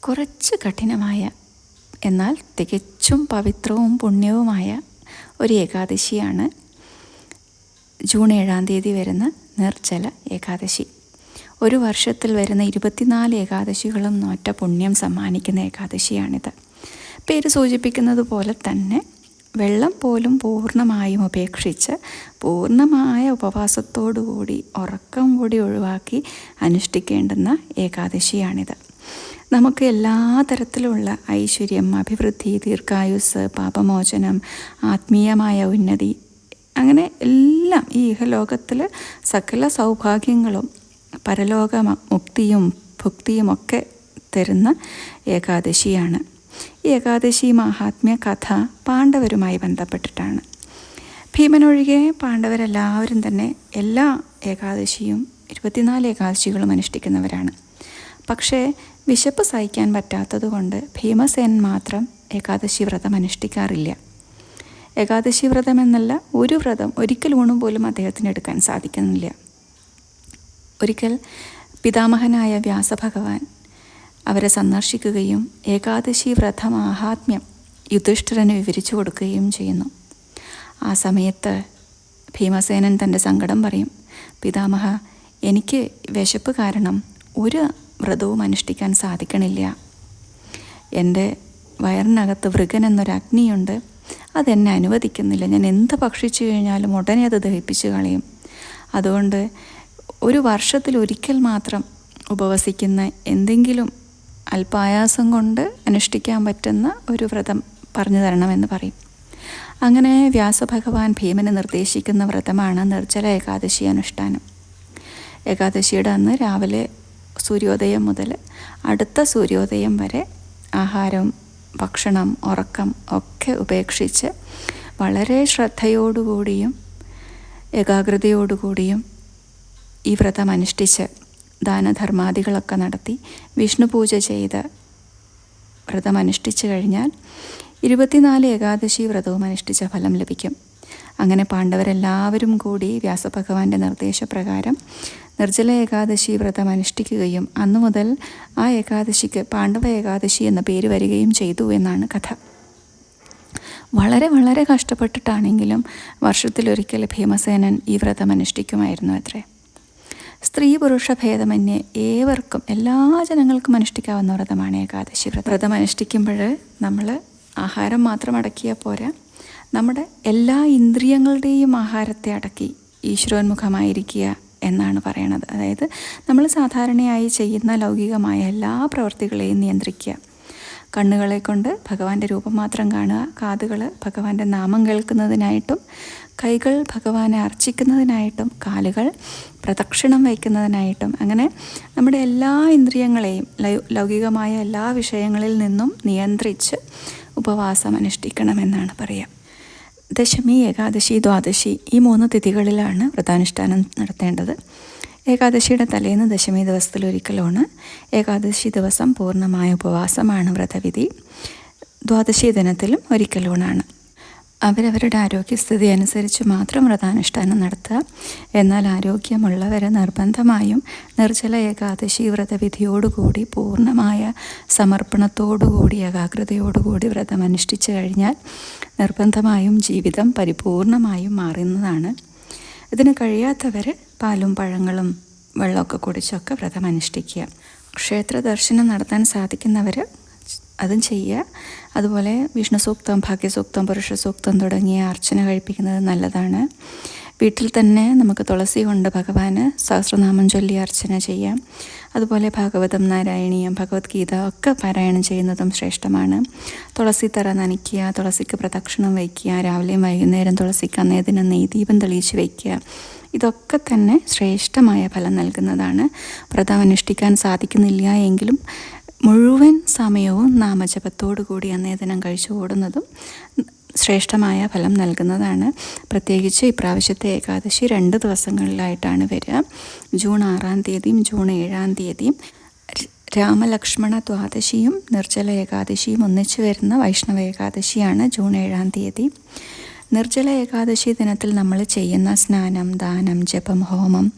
കുറച്ച് കഠിനമായ എന്നാൽ തികച്ചും പവിത്രവും പുണ്യവുമായ ഒരു ഏകാദശിയാണ് ജൂൺ ഏഴാം തീയതി വരുന്ന നിർജല ഏകാദശി. ഒരു വർഷത്തിൽ വരുന്ന ഇരുപത്തിനാല് ഏകാദശികളും നോറ്റ പുണ്യം സമ്മാനിക്കുന്ന ഏകാദശിയാണിത്. പേര് സൂചിപ്പിക്കുന്നത് പോലെ തന്നെ വെള്ളം പോലും പൂർണമായും ഉപേക്ഷിച്ച് പൂർണമായ ഉപവാസത്തോടുകൂടി ഉറക്കം കൂടി ഒഴിവാക്കി അനുഷ്ഠിക്കേണ്ടുന്ന ഏകാദശിയാണിത്. നമുക്ക് എല്ലാ തരത്തിലുള്ള ഐശ്വര്യം അഭിവൃദ്ധി ദീർഘായുസ് പാപമോചനം ആത്മീയമായ ഉന്നതി അങ്ങനെ എല്ലാം ഈ ഇഹലോകത്തിൽ സകല സൗഭാഗ്യങ്ങളും പരലോക മുക്തിയും ഭുക്തിയും ഒക്കെ തരുന്ന ഏകാദശിയാണ്. ഈ ഏകാദശി മഹാത്മ്യ കഥ പാണ്ഡവരുമായി ബന്ധപ്പെട്ടിട്ടാണ്. ഭീമനൊഴികെ പാണ്ഡവരെല്ലാവരും തന്നെ എല്ലാ ഏകാദശിയും ഇരുപത്തിനാല് ഏകാദശികളും അനുഷ്ഠിക്കുന്നവരാണ്. പക്ഷേ വിശപ്പ് സഹിക്കാൻ പറ്റാത്തതുകൊണ്ട് ഭീമസേൻ മാത്രം ഏകാദശി വ്രതം അനുഷ്ഠിക്കാറില്ല. ഏകാദശി വ്രതം എന്നല്ല ഒരു വ്രതം ഒരിക്കൽ ഊണും പോലും അദ്ദേഹത്തിന് എടുക്കാൻ സാധിക്കുന്നില്ല. ഒരിക്കൽ പിതാമഹനായ വ്യാസഭഗവാൻ അവരെ സന്ദർശിക്കുകയും ഏകാദശി വ്രത മാഹാത്മ്യം യുധിഷ്ഠിരന് വിവരിച്ചു കൊടുക്കുകയും ചെയ്യുന്നു. ആ സമയത്ത് ഭീമസേനൻ തന്റെ സങ്കടം പറയും പിതാമഹ എനിക്ക് വിശപ്പ് കാരണം ഒരു വ്രതവും അനുഷ്ഠിക്കാൻ സാധിക്കണില്ല. എന്റെ വയറിനകത്ത് വൃഗൻ എന്നൊരു അഗ്നിയുണ്ട്. അതെന്നെ അനുവദിക്കുന്നില്ല. ഞാൻ എന്ത് ഭക്ഷിച്ചു കഴിഞ്ഞാലും ഉടനെ അത് ദഹിപ്പിച്ച് കളയും. അതുകൊണ്ട് ഒരു വർഷത്തിൽ ഒരിക്കൽ മാത്രം ഉപവസിക്കുന്ന എന്തെങ്കിലും അല്പായാസം കൊണ്ട് അനുഷ്ഠിക്കാൻ പറ്റുന്ന ഒരു വ്രതം പറഞ്ഞു തരണമെന്ന് പറയും. അങ്ങനെ വ്യാസഭഗവാൻ ഭീമന് നിർദ്ദേശിക്കുന്ന വ്രതമാണ് നിർജല ഏകാദശി അനുഷ്ഠാനം. ഏകാദശിയുടെ അന്ന് രാവിലെ സൂര്യോദയം മുതൽ അടുത്ത സൂര്യോദയം വരെ ആഹാരം ഭക്ഷണം ഉറക്കം ഒക്കെ ഉപേക്ഷിച്ച് വളരെ ശ്രദ്ധയോടുകൂടിയും ഏകാഗ്രതയോടുകൂടിയും ഈ വ്രതം അനുഷ്ഠിച്ച് ദാനധർമാദികളൊക്കെ നടത്തി വിഷ്ണു പൂജ ചെയ്ത് വ്രതം അനുഷ്ഠിച്ചു കഴിഞ്ഞാൽ ഇരുപത്തിനാല് ഏകാദശി വ്രതവും അനുഷ്ഠിച്ച ഫലം ലഭിക്കും. അങ്ങനെ പാണ്ഡവരെല്ലാവരും കൂടി വ്യാസഭഗവാന്റെ നിർദ്ദേശപ്രകാരം നിർജല ഏകാദശി വ്രതം അനുഷ്ഠിക്കുകയും അന്നു മുതൽ ആ ഏകാദശിക്ക് പാണ്ഡവ ഏകാദശി എന്ന പേര് വരികയും ചെയ്തു എന്നാണ് കഥ. വളരെ വളരെ കഷ്ടപ്പെട്ടിട്ടാണെങ്കിലും വർഷത്തിലൊരിക്കൽ ഭീമസേനൻ ഈ വ്രതം അനുഷ്ഠിക്കുമായിരുന്നു അത്രേ. സ്ത്രീ പുരുഷ ഭേദമന്യേ ഏവർക്കും എല്ലാ ജനങ്ങൾക്കും അനുഷ്ഠിക്കാവുന്ന വ്രതമാണ് ഏകാദശി വ്രതം. വ്രതം അനുഷ്ഠിക്കുമ്പോൾ നമ്മൾ ആഹാരം മാത്രം അടക്കിയാൽ പോരാ. നമ്മുടെ എല്ലാ ഇന്ദ്രിയങ്ങളുടെയും ആഹാരത്തെ അടക്കി ഈശ്വരോന്മുഖമായിരിക്കുക എന്നാണ് പറയണത്. അതായത് നമ്മൾ സാധാരണയായി ചെയ്യുന്ന ലൗകികമായ എല്ലാ പ്രവൃത്തികളെയും നിയന്ത്രിക്കുക. കണ്ണുകളെ കൊണ്ട് ഭഗവാന്റെ രൂപം മാത്രം കാണുക കാതുകൾ ഭഗവാന്റെ നാമം കേൾക്കുന്നതിനായിട്ടും കൈകൾ ഭഗവാനെ അർച്ചിക്കുന്നതിനായിട്ടും കാലുകൾ പ്രദക്ഷിണം വയ്ക്കുന്നതിനായിട്ടും അങ്ങനെ നമ്മുടെ എല്ലാ ഇന്ദ്രിയങ്ങളെയും ലൗകികമായ എല്ലാ വിഷയങ്ങളിൽ നിന്നും നിയന്ത്രിച്ച് ഉപവാസം അനുഷ്ഠിക്കണമെന്നാണ് പറയുക ദശമി ഏകാദശി ദ്വാദശി ഈ മൂന്ന് തിഥികളിലാണ് വ്രതാനുഷ്ഠാനം നടത്തേണ്ടത്. ഏകാദശിയുടെ തലേന്ന് ദശമി ദിവസത്തിലൊരിക്കലാണ് ഏകാദശി ദിവസം പൂർണമായ ഉപവാസമാണ് വ്രതവിധി. ദ്വാദശി ദിനത്തിലും ഒരിക്കലൂണാണ് അവരവരുടെ ആരോഗ്യസ്ഥിതി അനുസരിച്ച് മാത്രം വ്രതാനുഷ്ഠാനം നടത്തുക. എന്നാൽ ആരോഗ്യമുള്ളവരെ നിർബന്ധമായും നിർജല ഏകാദശി വ്രതവിധിയോടുകൂടി പൂർണമായ സമർപ്പണത്തോടുകൂടി ഏകാഗ്രതയോടുകൂടി വ്രതം അനുഷ്ഠിച്ചു കഴിഞ്ഞാൽ നിർബന്ധമായും ജീവിതം പരിപൂർണമായും മാറുന്നതാണ്. ഇതിന് കഴിയാത്തവർ പാലും പഴങ്ങളും വെള്ളമൊക്കെ കുടിച്ചൊക്കെ വ്രതം അനുഷ്ഠിക്കുക ക്ഷേത്ര ദർശനം നടത്താൻ സാധിക്കുന്നവർ അതും ചെയ്യുക. അതുപോലെ വിഷ്ണു സൂക്തം ഭാഗ്യസൂക്തം പുരുഷ സൂക്തം തുടങ്ങിയ അർച്ചന കഴിപ്പിക്കുന്നത് നല്ലതാണ്. വീട്ടിൽ തന്നെ നമുക്ക് തുളസി കൊണ്ട് ഭഗവാന് സഹസ്രനാമം ചൊല്ലി അർച്ചന ചെയ്യാം. അതുപോലെ ഭാഗവതം നാരായണീയം ഭഗവത്ഗീത ഒക്കെ പാരായണം ചെയ്യുന്നതും ശ്രേഷ്ഠമാണ്. തുളസി തറ നനയ്ക്കുക തുളസിക്ക് പ്രദക്ഷിണം വയ്ക്കുക രാവിലെയും വൈകുന്നേരം തുളസിക്ക് അന്നേ ദിനം നെയ്ദീപം തെളിയിച്ച് വയ്ക്കുക. ഇതൊക്കെ തന്നെ ശ്രേഷ്ഠമായ ഫലം നൽകുന്നതാണ്. വ്രതം അനുഷ്ഠിക്കാൻ സാധിക്കുന്നില്ല എങ്കിലും മുഴുവൻ സമയവും നാമജപത്തോടു കൂടി അന്നേ ദിനം കഴിച്ചു ഓടുന്നതും ശ്രേഷ്ഠമായ ഫലം നൽകുന്നതാണ്. പ്രത്യേകിച്ച് ഇപ്രാവശ്യത്തെ ഏകാദശി രണ്ട് ദിവസങ്ങളിലായിട്ടാണ് വരിക. ജൂൺ ആറാം തീയതിയും ജൂൺ ഏഴാം തീയതിയും രാമലക്ഷ്മണ ദ്വാദശിയും നിർജല ഏകാദശിയും ഒന്നിച്ചു വരുന്ന വൈഷ്ണവ ഏകാദശിയാണ് ജൂൺ ഏഴാം തീയതി. നിർജല ഏകാദശി ദിനത്തിൽ നമ്മൾ ചെയ്യുന്ന സ്നാനം ദാനം ജപം ഹോമം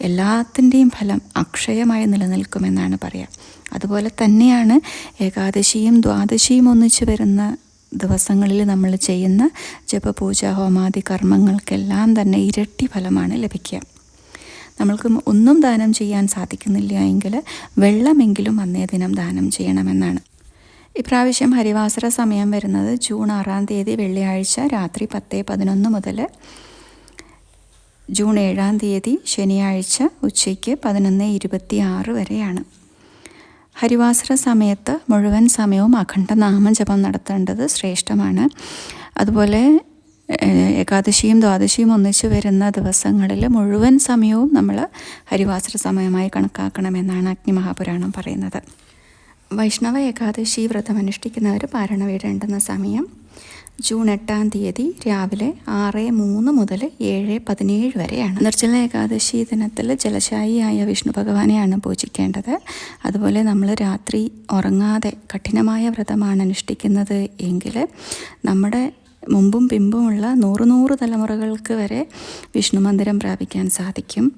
എല്ലാത്തിന്റെയും ഫലം അക്ഷയമായി നിലനിൽക്കുമെന്നാണ് പറയുക അതുപോലെ തന്നെയാണ് ഏകാദശിയും ദ്വാദശിയും ഒന്നിച്ച് വരുന്ന ദിവസങ്ങളിൽ നമ്മൾ ചെയ്യുന്ന ജപപൂജ ഹോമാദി കർമ്മങ്ങൾക്കെല്ലാം തന്നെ ഇരട്ടി ഫലമാണ് ലഭിക്കുക. നമ്മൾക്ക് ഒന്നും ദാനം ചെയ്യാൻ സാധിക്കുന്നില്ല എങ്കിൽ വെള്ളമെങ്കിലും അന്നേ ദിനം ദാനം ചെയ്യണമെന്നാണ്. ഇപ്രാവശ്യം ഹരിവാസര സമയം വരുന്നത് ജൂൺ ആറാം തീയതി വെള്ളിയാഴ്ച രാത്രി പത്ത് പതിനൊന്ന് മുതൽ. ജൂൺ ഏഴാം തീയതി ശനിയാഴ്ച ഉച്ചയ്ക്ക് പതിനൊന്ന് ഇരുപത്തി ആറ് വരെയാണ്. ഹരിവാസര സമയത്ത് മുഴുവൻ സമയവും അഖണ്ഡ നാമജപം നടത്തേണ്ടത് ശ്രേഷ്ഠമാണ്. അതുപോലെ ഏകാദശിയും ദ്വാദശിയും ഒന്നിച്ചു വരുന്ന ദിവസങ്ങളിൽ മുഴുവൻ സമയവും നമ്മൾ ഹരിവാസര സമയമായി കണക്കാക്കണമെന്നാണ് അഗ്നിമഹാപുരാണം പറയുന്നത്. വൈഷ്ണവ ഏകാദശി വ്രതം അനുഷ്ഠിക്കുന്നവർ പാരണ വീടേണ്ടുന്ന സമയം ജൂൺ എട്ടാം തീയതി രാവിലെ ആറ് മൂന്ന് മുതൽ ഏഴ് പതിനേഴ് വരെയാണ്. നിർജല ഏകാദശി ദിനത്തിൽ ജലശായിയായ വിഷ്ണു ഭഗവാനെയാണ് പൂജിക്കേണ്ടത്. അതുപോലെ നമ്മൾ രാത്രി ഉറങ്ങാതെ കഠിനമായ വ്രതമാണ് അനുഷ്ഠിക്കുന്നത് എങ്കിൽ നമ്മുടെ മുമ്പും പിമ്പുമുള്ള നൂറ് നൂറ് തലമുറകൾക്ക് വരെ വിഷ്ണു മന്ദിരം പ്രാപിക്കാൻ സാധിക്കും.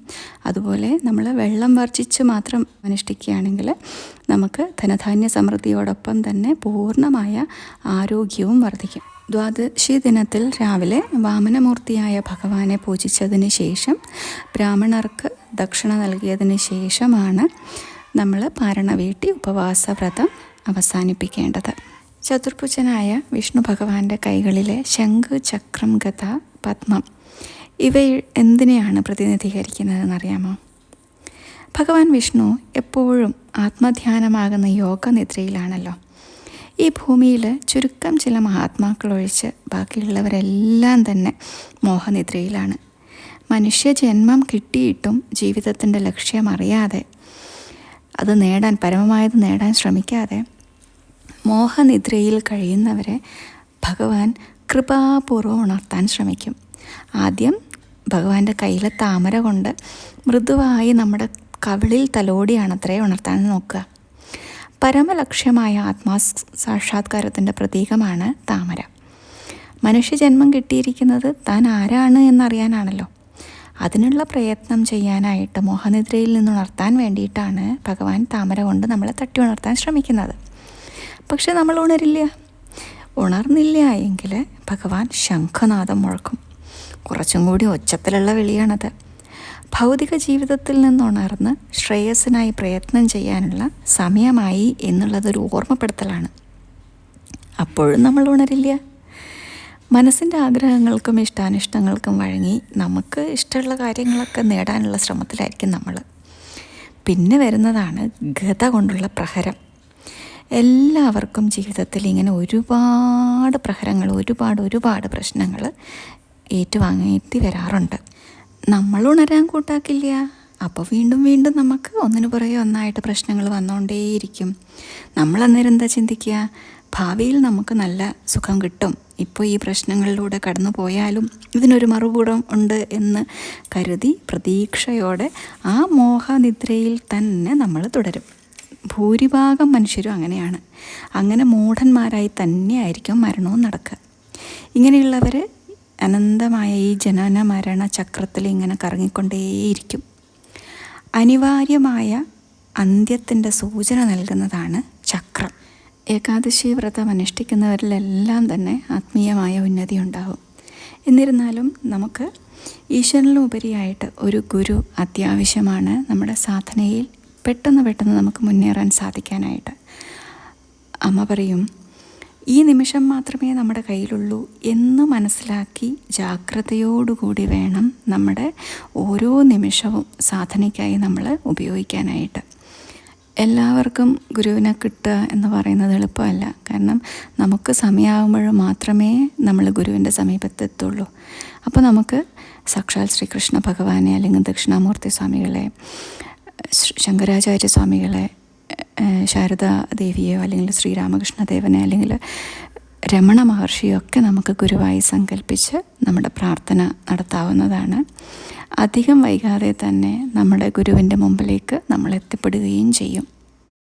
അതുപോലെ നമ്മൾ വെള്ളം വർജിച്ച് മാത്രം അനുഷ്ഠിക്കുകയാണെങ്കിൽ നമുക്ക് ധനധാന്യ സമൃദ്ധിയോടൊപ്പം തന്നെ പൂർണമായ ആരോഗ്യവും വർദ്ധിക്കും ദ്വാദശി ദിനത്തിൽ രാവിലെ വാമനമൂർത്തിയായ ഭഗവാനെ പൂജിച്ചതിന് ശേഷം ബ്രാഹ്മണർക്ക് ദക്ഷിണ നൽകിയതിന് ശേഷമാണ് നമ്മൾ പാരണ വീട്ടി ഉപവാസ വ്രതം അവസാനിപ്പിക്കേണ്ടത്. ചതുർഭുജനായ വിഷ്ണു ഭഗവാന്റെ കൈകളിലെ ശംഖ് ചക്രം ഗത പത്മം. ഇവ എന്തിനെയാണ് പ്രതിനിധീകരിക്കുന്നതെന്ന് അറിയാമോ ഭഗവാൻ വിഷ്ണു എപ്പോഴും ആത്മധ്യാനമാകുന്ന യോഗ നിദ്രയിലാണല്ലോ ഈ ഭൂമിയിൽ ചുരുക്കം ചില മഹാത്മാക്കൾ ഒഴിച്ച് ബാക്കിയുള്ളവരെല്ലാം തന്നെ മോഹനിദ്രയിലാണ്. മനുഷ്യജന്മം കിട്ടിയിട്ടും ജീവിതത്തിന്റെ ലക്ഷ്യം അറിയാതെ അത് നേടാൻ പരമമായത് നേടാൻ ശ്രമിക്കാതെ മോഹനിദ്രയിൽ കഴിയുന്നവരെ ഭഗവാൻ കൃപാപൂർവം ഉണർത്താൻ ശ്രമിക്കും. ആദ്യം ഭഗവാന്റെ കയ്യിലെ താമര കൊണ്ട് മൃദുവായി നമ്മുടെ കവിളിൽ തലോടിയാണത്രേ ഉണർത്താൻ നോക്കുക. പരമലക്ഷ്യമായ ആത്മാ സാക്ഷാത്കാരത്തിന്റെ പ്രതീകമാണ് താമര. മനുഷ്യജന്മം കിട്ടിയിരിക്കുന്നത് താൻ ആരാണ് എന്നറിയാനാണല്ലോ. അതിനുള്ള പ്രയത്നം ചെയ്യാനായിട്ട് മോഹനിദ്രയിൽ നിന്നുണർത്താൻ വേണ്ടിയിട്ടാണ് ഭഗവാൻ താമര കൊണ്ട് നമ്മളെ തട്ടി ഉണർത്താൻ ശ്രമിക്കുന്നത്. പക്ഷെ നമ്മൾ ഉണരില്ല. ഉണർന്നില്ല എങ്കിൽ ഭഗവാൻ ശംഖനാഥം മുഴക്കും. കുറച്ചും കൂടി ഒച്ചത്തിലുള്ള വിളിയാണത്. ഭൗതിക ജീവിതത്തിൽ നിന്നുണർന്ന് ശ്രേയസ്സിനായി പ്രയത്നം ചെയ്യാനുള്ള സമയമായി എന്നുള്ളതൊരു ഓർമ്മപ്പെടുത്തലാണ്. അപ്പോഴും നമ്മൾ ഉണരില്ല. മനസ്സിന്റെ ആഗ്രഹങ്ങൾക്കും ഇഷ്ടാനിഷ്ടങ്ങൾക്കും വഴങ്ങി നമുക്ക് ഇഷ്ടമുള്ള കാര്യങ്ങളൊക്കെ നേടാനുള്ള ശ്രമത്തിലായിരിക്കും നമ്മൾ. പിന്നെ വരുന്നതാണ് ഗത കൊണ്ടുള്ള പ്രഹരം. എല്ലാവർക്കും ജീവിതത്തിൽ ഇങ്ങനെ ഒരുപാട് പ്രഹരങ്ങൾ ഒരുപാട് ഒരുപാട് പ്രശ്നങ്ങൾ ഏറ്റുവാങ്ങേണ്ടി വരാറുണ്ട്. നമ്മൾ ഉണരാൻ കൂട്ടാക്കില്ല. അപ്പോൾ വീണ്ടും വീണ്ടും നമുക്ക് ഒന്നിനു പുറകെ ഒന്നായിട്ട് പ്രശ്നങ്ങൾ വന്നുകൊണ്ടേയിരിക്കും നമ്മൾ അന്നേരം എന്താ ചിന്തിക്കുക? ഭാവിയിൽ നമുക്ക് നല്ല സുഖം കിട്ടും. ഇപ്പോൾ ഈ പ്രശ്നങ്ങളിലൂടെ കടന്നു പോയാലും ഇതിനൊരു മറുപടം ഉണ്ട് എന്ന് കരുതി പ്രതീക്ഷയോടെ ആ മോഹനിദ്രയിൽ തന്നെ നമ്മൾ തുടരും. ഭൂരിഭാഗം മനുഷ്യരും അങ്ങനെയാണ്. അങ്ങനെ മൂഢന്മാരായി തന്നെയായിരിക്കും മരണവും നടക്കുക. ഇങ്ങനെയുള്ളവർ അനന്തമായ ഈ ജനന മരണ ചക്രത്തിൽ ഇങ്ങനെ കറങ്ങിക്കൊണ്ടേയിരിക്കും. അനിവാര്യമായ അന്ത്യത്തിന്റെ സൂചന നൽകുന്നതാണ് ചക്രം. ഏകാദശി വ്രതം അനുഷ്ഠിക്കുന്നവരിലെല്ലാം തന്നെ ആത്മീയമായ ഉന്നതി ഉണ്ടാകും എന്നിരുന്നാലും നമുക്ക് ഈശ്വരനിലുപരിയായിട്ട് ഒരു ഗുരു അത്യാവശ്യമാണ് നമ്മുടെ സാധനയിൽ. പെട്ടെന്ന് പെട്ടെന്ന് നമുക്ക് മുന്നേറാൻ സാധിക്കാനായിട്ട്. അമ്മ പറയും ഈ നിമിഷം മാത്രമേ നമ്മുടെ കയ്യിലുള്ളൂ എന്ന് മനസ്സിലാക്കി ജാഗ്രതയോടുകൂടി വേണം നമ്മുടെ ഓരോ നിമിഷവും സാധനയ്ക്കായി നമ്മൾ ഉപയോഗിക്കാനായിട്ട്. എല്ലാവർക്കും ഗുരുവിനെ കിട്ടുക എന്ന് പറയുന്നത് എളുപ്പമല്ല. കാരണം നമുക്ക് സമയമാകുമ്പോൾ മാത്രമേ നമ്മൾ ഗുരുവിന്റെ സമീപത്തെത്തുള്ളൂ. അപ്പോൾ നമുക്ക് സാക്ഷാൽ ശ്രീകൃഷ്ണ ഭഗവാനെ അല്ലെങ്കിൽ ദക്ഷിണാമൂർത്തി സ്വാമികളെ ശങ്കരാചാര്യ സ്വാമികളെ ശാരദാ അല്ലെങ്കിൽ ശ്രീരാമകൃഷ്ണദേവനെ അല്ലെങ്കിൽ രമണ മഹർഷിയൊക്കെ നമുക്ക് ഗുരുവായി സങ്കല്പിച്ച് നമ്മുടെ പ്രാർത്ഥന നടത്താവുന്നതാണ്. അധികം വൈകാതെ തന്നെ നമ്മുടെ ഗുരുവിന്റെ മുമ്പിലേക്ക് നമ്മൾ എത്തിപ്പെടുകയും ചെയ്യും.